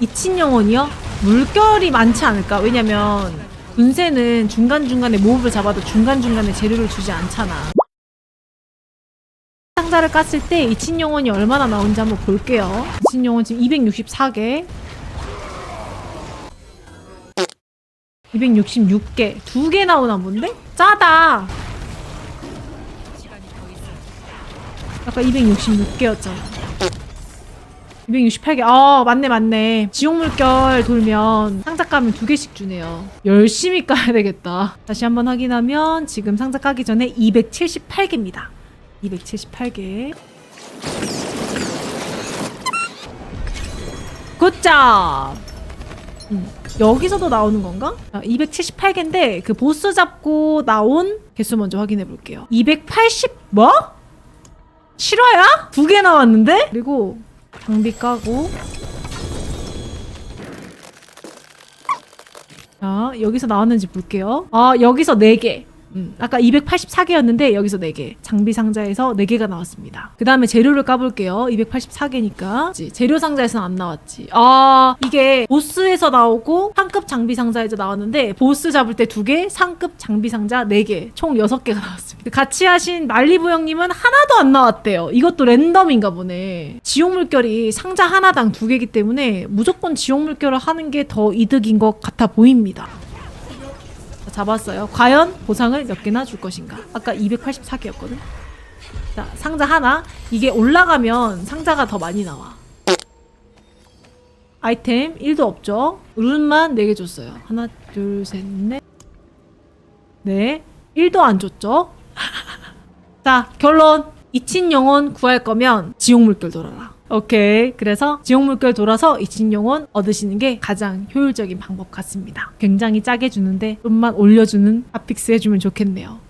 이친 영혼이요? 물결이 많지 않을까? 왜냐면 군세는 중간중간에 모읍을 잡아도 중간중간에 재료를 주지 않잖아. 상자를 깠을 때 이친 영혼이 얼마나 나오는지 한번 볼게요. 이친 영혼 지금 264개. 266개. 두 개 나오나 본데? 짜다. 아까 266개였잖아. 268개. 아, 맞네, 맞네. 지옥 물결 돌면 상자 까면 두 개씩 주네요. 열심히 까야 되겠다. 다시 한번 확인하면 지금 상자 까기 전에 278개입니다. 278개. 굿잡! 음, 여기서도 나오는 건가? 아, 278개인데 그 보스 잡고 나온 개수 먼저 확인해 볼게요. 280 뭐? 실화야? 두 개 나왔는데? 그리고 장비 까고 자 여기서 나왔는지 볼게요. 아 여기서 4개. 음, 아까 284개였는데 여기서 4개. 장비 상자에서 4개가 나왔습니다. 그 다음에 재료를 까볼게요. 284개니까. 재료 상자에서는 안 나왔지. 아, 이게 보스에서 나오고 상급 장비 상자에서 나왔는데 보스 잡을 때 2개, 상급 장비 상자 4개. 총 6개가 나왔습니다. 같이 하신 말리부 형님은 하나도 안 나왔대요. 이것도 랜덤인가 보네. 지옥 물결이 상자 하나당 2개이기 때문에 무조건 지옥 물결을 하는 게 더 이득인 것 같아 보입니다. 자, 잡았어요. 과연 보상을 몇 개나 줄 것인가? 아까 284개였거든. 자, 상자 하나. 이게 올라가면 상자가 더 많이 나와. 아이템 1도 없죠. 룬만 4개 줬어요. 하나, 둘, 셋, 넷. 네. 1도 안 줬죠. 자, 결론. 이친 영혼 구할 거면 지옥 물결 돌아라. 오케이. 그래서 지옥 물결 돌아서 영혼 얻으시는 게 가장 효율적인 방법 같습니다. 굉장히 짜게 주는데 좀만 올려주는 핫픽스 해주면 좋겠네요.